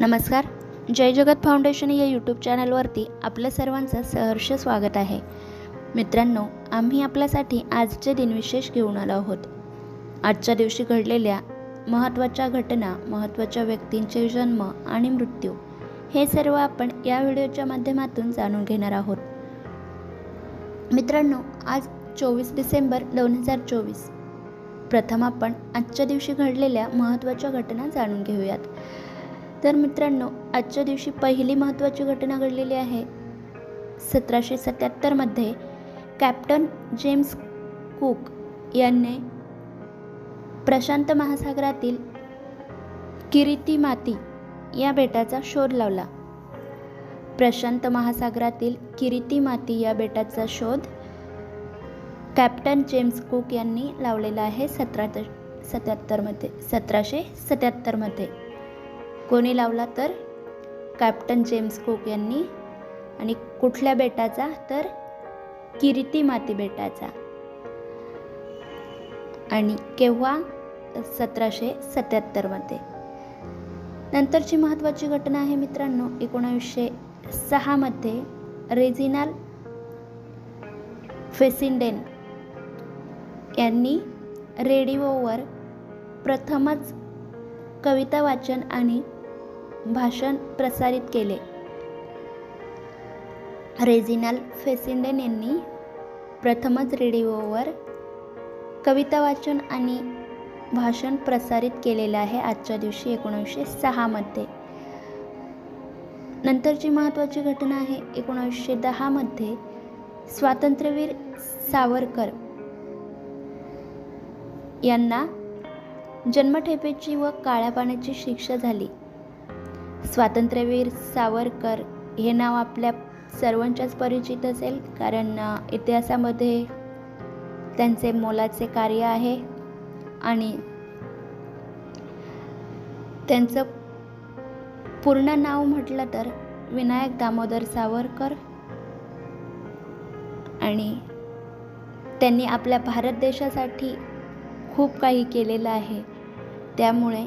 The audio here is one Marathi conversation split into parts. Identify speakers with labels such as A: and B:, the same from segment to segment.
A: नमस्कार. जय जगत फाउंडेशन या यूट्यूब चॅनलवरती आपल्या सर्वांचं सहर्ष स्वागत आहे. मित्रांनो आम्ही आपल्यासाठी आजचे दिनविशेष घेऊन आलो आहोत. आजच्या दिवशी घडलेल्या महत्त्वाच्या घटना महत्त्वाच्या व्यक्तींचे जन्म आणि मृत्यू हे सर्व आपण या व्हिडिओच्या माध्यमातून जाणून घेणार आहोत. मित्रांनो आज चोवीस डिसेंबर दोन हजार चोवीस. प्रथम आपण आजच्या दिवशी घडलेल्या महत्त्वाच्या घटना जाणून घेऊयात. तर मित्रांनो आजच्या दिवशी पहिली महत्त्वाची घटना घडलेली आहे. सतराशे सत्याहत्तरमध्ये कॅप्टन जेम्स कुक यांनी प्रशांत महासागरातील किरीती माती या बेटाचा शोध लावला. प्रशांत महासागरातील किरीती माती या बेटाचा शोध कॅप्टन जेम्स कुक यांनी लावलेला आहे सतरा सत्याहत्तरमध्ये सतराशे सत्याहत्तरमध्ये कोणी लावला तर? कॅप्टन जेम्स कुक यांनी. आणि कुठल्या बेटाचा तर? किरिती माती बेटाचा. आणि केव्हा? सतराशे सत्याहत्तरमध्ये नंतरची महत्त्वाची घटना आहे मित्रांनो एकोणावीसशे सहामध्ये रेजिनाल फेसिंडेन यांनी रेडिओवर प्रथमच कविता वाचन आणि भाषण प्रसारित केले. रेजिनाल फेसिंडेन यांनी प्रथमच रेडिओवर कविता वाचन आणि भाषण प्रसारित केलेलं आहे आजच्या दिवशी एकोणीसशे सहामध्ये नंतरची महत्त्वाची घटना आहे एकोणीसशे दहामध्ये स्वातंत्र्यवीर सावरकर यांना जन्मठेपेची व काळ्या पाण्याची शिक्षा झाली. स्वातंत्र्यवीर सावरकर हे नाव आपल्या सर्वांच्याच परिचित असेल कारण इतिहासामध्ये त्यांचे मोलाचे कार्य आहे आणि त्यांचं पूर्ण नाव म्हटलं तर विनायक दामोदर सावरकर आणि त्यांनी आपल्या भारत देशासाठी खूप काही केलेलं आहे. त्यामुळे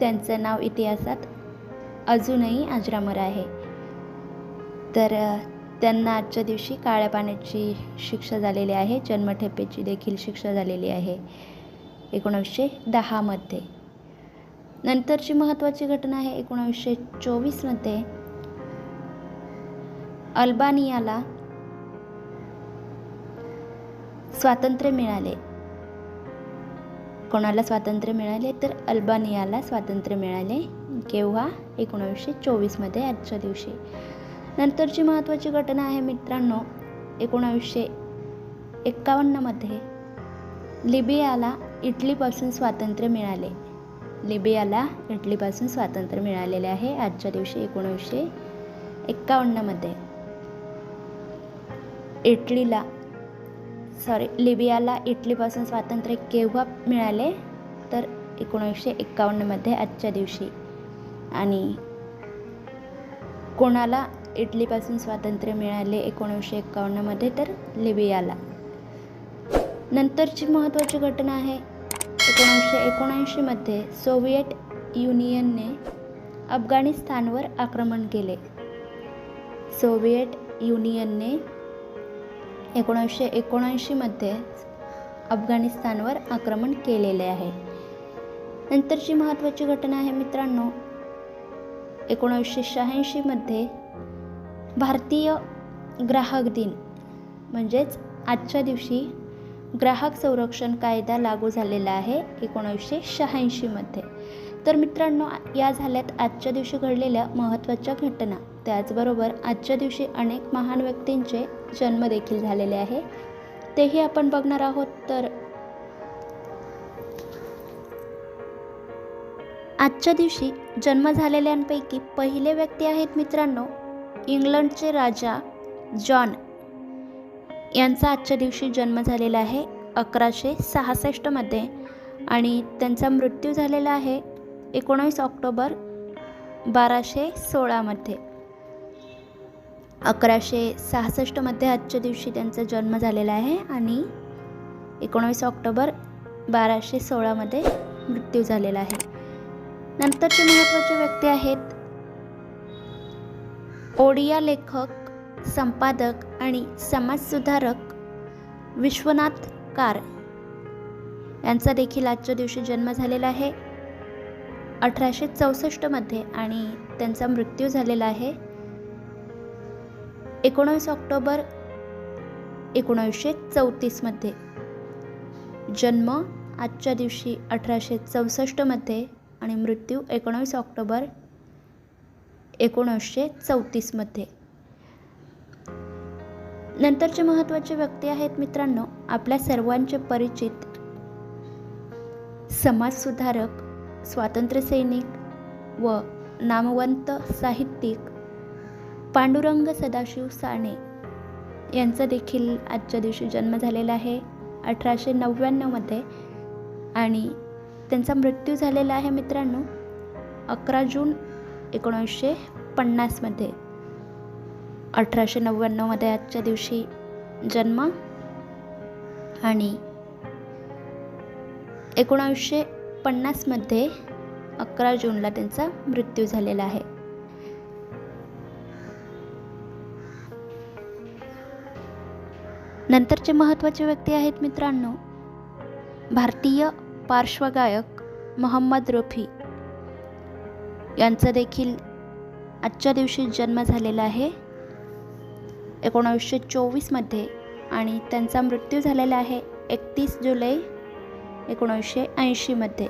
A: त्यांचं नाव इतिहासात अजूनही अजरामर आहे. तर त्यांना आजच्या दिवशी काळ्या पाण्याची शिक्षा झालेली आहे. जन्मठेपेची देखील शिक्षा झालेली आहे. एकोणावीसशे दहामध्ये नंतरची महत्त्वाची घटना आहे एकोणावीसशे चोवीसमध्ये अल्बानियाला स्वातंत्र्य मिळाले. कोणाला स्वातंत्र्य मिळाले? तर अल्बानियाला स्वातंत्र्य मिळाले. केव्हा? एकोणीसशे चोवीसमध्ये आजच्या दिवशी. नंतरची महत्त्वाची घटना आहे मित्रांनो एकोणावीसशे एक्कावन्नमध्ये. लिबियाला इटलीपासून स्वातंत्र्य मिळाले. लिबियाला इटलीपासून स्वातंत्र्य मिळालेले आहे आजच्या दिवशी एकोणीसशे एक्कावन्नमध्ये. इटलीला सॉरी लिबियाला इटलीपासून स्वातंत्र्य केव्हा मिळाले? तर एकोणीसशे एक्कावन्नमध्ये आजच्या दिवशी. आणि कोणाला इटलीपासून स्वातंत्र्य मिळाले एकोणीसशे एक्कावन्नमध्ये तर लिबियाला. नंतरची महत्त्वाची घटना आहे एकोणीसशे एकोणऐंशीमध्ये सोव्हिएट युनियनने अफगाणिस्तानवर आक्रमण केले. सोव्हिएट युनियनने एकोणीसशे एकोणऐंशीमध्ये अफगाणिस्तानवर आक्रमण केलेले आहे. नंतरची महत्त्वाची घटना आहे मित्रांनो एकोणीसशे शहाऐंशीमध्ये भारतीय ग्राहक दिन म्हणजेच आजच्या दिवशी ग्राहक संरक्षण कायदा लागू झालेला आहे एकोणीसशे शहाऐंशीमध्ये तर मित्रांनो या झाल्यात आजच्या दिवशी घडलेल्या महत्त्वाच्या घटना. त्याचबरोबर आजच्या दिवशी अनेक महान व्यक्तींचे जन्मदेखील झालेले आहे. तेही आपण बघणार आहोत. तर आजच्या दिवशी जन्म झालेल्यांपैकी पहिले व्यक्ती आहेत मित्रांनो इंग्लंडचे राजा जॉन. यांचा आजच्या दिवशी जन्म झालेला आहे अकराशे सहासष्टमध्ये आणि त्यांचा मृत्यू झालेला आहे एकोणावीस ऑक्टोबर बाराशे सोळामध्ये अकराशे सहासष्टमध्ये आजच्या दिवशी त्यांचा जन्म झालेला आहे आणि एकोणावीस ऑक्टोबर बाराशे सोळामध्ये मृत्यू झालेला आहे. नंतरचे महत्त्वाचे व्यक्ती आहेत. ओडिया लेखक संपादक आणि समाजसुधारक विश्वनाथ कार यांचा देखील आजच्या दिवशी जन्म झालेला आहे. अठराशे चौसष्टमध्ये आणि त्यांचा मृत्यू झालेला आहे. एकोणावीस ऑक्टोबर एकोणावीसशे चौतीसमध्ये जन्म आजच्या दिवशी अठराशे चौसष्टमध्ये आणि मृत्यू एकोणावीस ऑक्टोबर एकोणीसशे चौतीसमध्ये नंतरचे महत्त्वाचे व्यक्ती आहेत मित्रांनो आपल्या सर्वांचे परिचित समाजसुधारक स्वातंत्र्यसैनिक व नामवंत साहित्यिक पांडुरंग सदाशिव साने यांचा देखील आजच्या दिवशी जन्म झालेला आहे अठराशे नव्याण्णवमध्ये आणि त्यांचा मृत्यू झालेला आहे मित्रांनो अकरा जून एकोणीसशे पन्नासमध्ये अठराशे नव्याण्णवमध्ये आजच्या दिवशी जन्म आणि एकोणावीसशे पन्नासमध्ये अकरा जूनला त्यांचा मृत्यू झालेला आहे. नंतरचे महत्त्वाचे व्यक्ती आहेत मित्रांनो भारतीय पार्श्वगायक मोहम्मद रफी यांचं देखील आजच्या दिवशी जन्म झालेला आहे. एकोणावीसशे चोवीसमध्ये आणि त्यांचा मृत्यू झालेला आहे एकतीस जुलै एकोणावीसशे ऐंशीमध्ये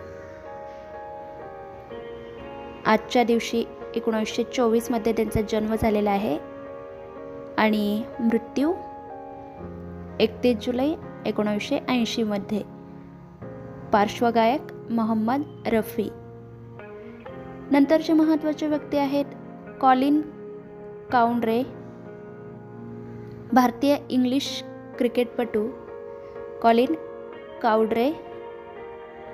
A: आजच्या दिवशी एकोणावीसशे चोवीसमध्ये त्यांचा जन्म झालेला आहे आणि मृत्यू एकतीस जुलै एकोणावीसशे ऐंशीमध्ये पार्श्वगायक मोहम्मद रफी. नंतरचे महत्त्वाचे व्यक्ती आहेत कॉलिन काउंड्रे भारतीय इंग्लिश क्रिकेटपटू कॉलिन काउड्रे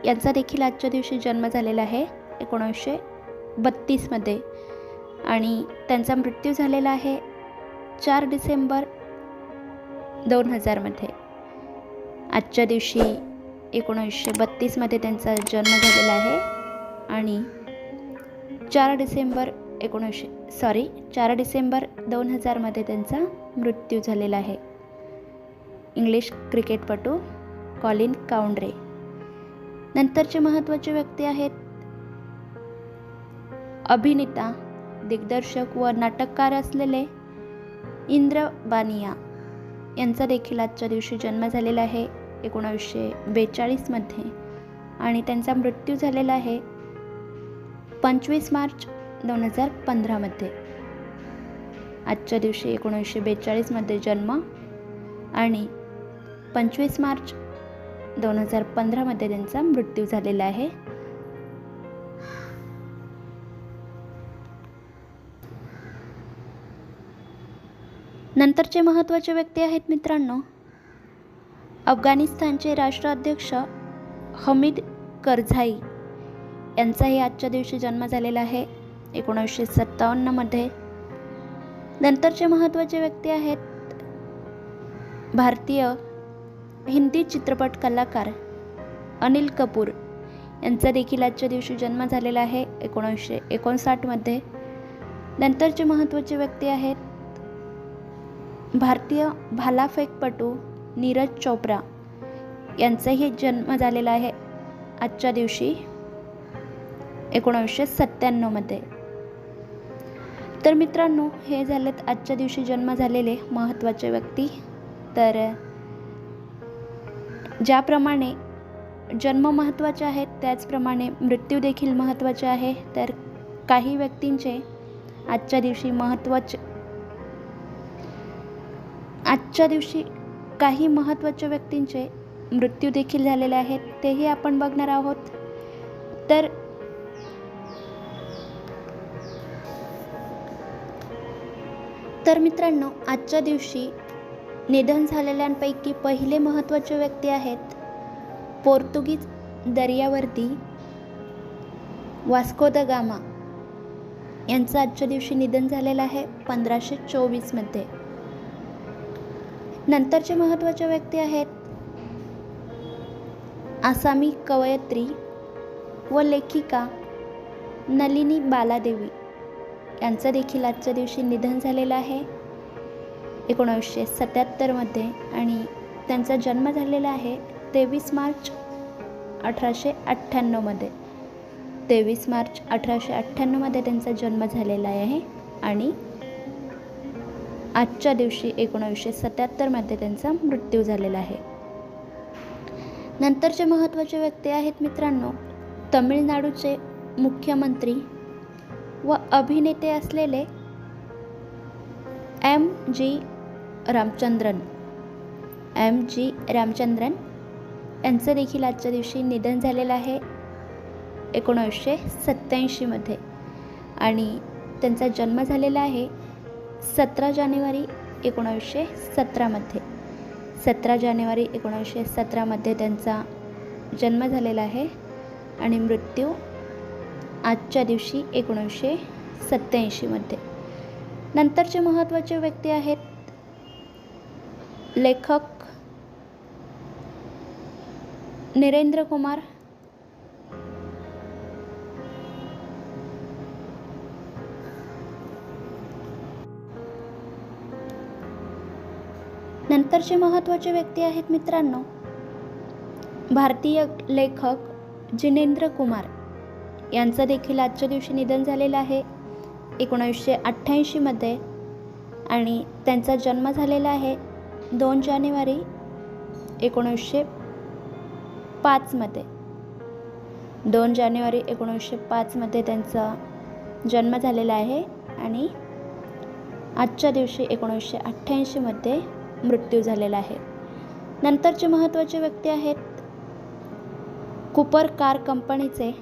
A: यांचा देखील आजच्या दिवशी जन्म झालेला आहे एकोणीसशे बत्तीसमध्ये आणि त्यांचा मृत्यू झालेला आहे चार डिसेंबर दोन हजारमध्ये आजच्या दिवशी एकोणीसशे बत्तीसमध्ये त्यांचा जन्म झालेला आहे. आणि चार डिसेंबर एकोणीसशे सॉरी चार डिसेंबर दोन हजारमध्ये त्यांचा मृत्यू झालेला आहे. इंग्लिश क्रिकेटपटू कॉलिन काउंड्रे. नंतरचे महत्त्वाचे व्यक्ती आहेत अभिनेता दिग्दर्शक व नाटककार असलेले इंद्र बानिया यांचा देखील आजच्या दिवशी जन्म झालेला आहे. एकोणावीसशे बेचाळीसमध्ये. आणि त्यांचा मृत्यू झालेला आहे पंचवीस मार्च दोन हजार पंधरामध्ये. आजच्या दिवशी एकोणीसशे बेचाळीसमध्ये जन्म आणि पंचवीस मार्च दोन हजार पंधरामध्ये त्यांचा मृत्यू झालेला आहे. नंतरचे महत्त्वाचे व्यक्ती आहेत मित्रांनो अफगाणिस्तानचे राष्ट्राध्यक्ष हमीद करझाई यांचाही आजच्या दिवशी जन्म झालेला आहे. एकोणीसशे सत्तावन्नमध्ये नंतरचे महत्त्वाचे व्यक्ती आहेत भारतीय हिंदी चित्रपट कलाकार अनिल कपूर. यांचा देखील आजच्या दिवशी जन्म झालेला आहे. एकोणीसशे एकोणसाठमध्ये नंतरचे महत्त्वाचे व्यक्ती आहेत भारतीय भालाफेकपटू नीरज चोप्रा यांचाही जन्म झालेला आहे आजच्या दिवशी एकोणावीसशे सत्त्याण्णवमध्ये. तर मित्रांनो हे झालेत आजच्या दिवशी जन्म झालेले महत्त्वाचे व्यक्ती. तर ज्याप्रमाणे जन्म महत्त्वाचे आहेत त्याचप्रमाणे मृत्यू देखील महत्त्वाचे आहे. तर काही व्यक्तींचे आजच्या दिवशी महत्त्वाचे आजच्या दिवशी काही महत्त्वाच्या व्यक्तींचे मृत्यू देखील झालेले आहेत तेही आपण बघणार आहोत. तर तर मित्रांनो आजच्या दिवशी निधन झालेल्यांपैकी पहिले महत्त्वाचे व्यक्ती आहेत पोर्तुगीज दर्यावर्ती वास्को द गामा. यांचं आजच्या दिवशी निधन झालेलं आहे पंधराशे चोवीसमध्ये नंतरचे महत्त्वाचे व्यक्ती आहेत. आसामी कवयत्री व लेखिका नलिनी बालादेवी. यांचं देखील आजच्या दिवशी निधन झालेलं आहे. एकोणावीसशे सत्याहत्तरमध्ये आणि त्यांचा जन्म झालेला आहे तेवीस मार्च अठराशे अठ्ठ्याण्णवमध्ये तेवीस मार्च अठराशे अठ्ठ्याण्णवमध्ये त्यांचा जन्म झालेला आहे आणि आजच्या दिवशी एकोणावीसशे सत्याहत्तरमध्ये त्यांचा मृत्यू झालेला आहे. नंतरचे महत्त्वाचे व्यक्ती आहेत मित्रांनो तमिळनाडूचे मुख्यमंत्री व अभिनेते असलेले M G Ramachandran. M G Ramachandran यांचं देखील आजच्या दिवशी निधन झालेलं आहे एकोणावीसशे सत्त्याऐंशीमध्ये. आणि त्यांचा जन्म झालेला आहे सतरा जानेवारी एकोणावीसशे सतरामध्ये. सतरा जानेवारी एकोणावीसशे सतरामध्ये त्यांचा जन्म झालेला आहे आणि मृत्यू आजच्या दिवशी एकोणीसशे सत्त्याऐंशीमध्ये. नंतरचे महत्त्वाचे व्यक्ती आहेत लेखक निरेंद्र कुमार नंतरचे महत्त्वाचे व्यक्ती आहेत मित्रांनो. भारतीय लेखक जिनेंद्र कुमार. यांचं देखील आजच्या दिवशी निधन झालेलं आहे. एकोणावीसशे अठ्ठ्याऐंशीमध्ये आणि त्यांचा जन्म झालेला आहे दोन जानेवारी एकोणीसशे पाचमध्ये दोन जानेवारी एकोणीसशे पाचमध्ये त्यांचा जन्म झालेला आहे आणि आजच्या दिवशी एकोणीसशे अठ्ठ्याऐंशीमध्ये मृत्यू झालेला आहे. नंतरचे महत्त्वाचे व्यक्ती आहेत कुपर कार कंपनीचे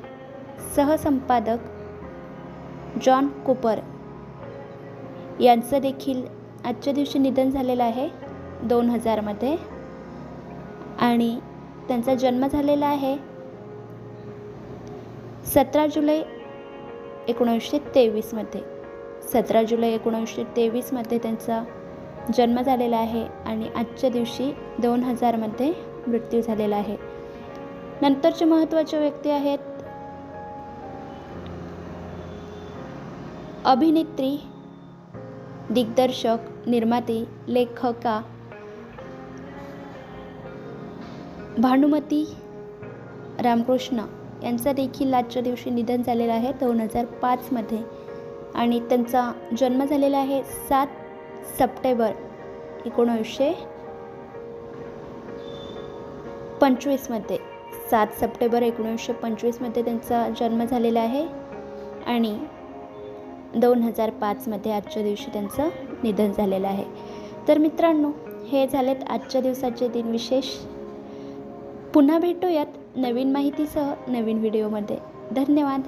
A: सहसंपादक जॉन कुपर. यांचं देखील आजच्या दिवशी निधन झालेलं आहे दोन हजारमध्ये. आणि त्यांचा जन्म झालेला आहे सतरा जुलै एकोणीसशे तेवीसमध्ये. सतरा जुलै एकोणीसशे तेवीसमध्ये त्यांचा जन्म झालेला आहे आणि आजच्या दिवशी दोन हजारमध्ये मृत्यू झालेला आहे. नंतरचे महत्त्वाचे व्यक्ती आहेत अभिनेत्री दिग्दर्शक निर्माती लेखका भानुमती रामकृष्ण यांचा देखील आजच्या दिवशी निधन झालेलं आहे दोन हजार पाचमध्ये. आणि त्यांचा जन्म झालेला आहे सात सप्टेंबर एकोणीसशे पंचवीसमध्ये. सात सप्टेंबर एकोणीसशे पंचवीसमध्ये त्यांचा जन्म झालेला आहे आणि दोन हजार पाचमध्ये आजच्या दिवशी त्यांचं निधन झालेलं आहे. तर मित्रांनो हे झालेत आजच्या दिवसाचे दिन विशेष. पुन्हा भेटूयात नवीन माहितीसह नवीन व्हिडिओमध्ये. धन्यवाद.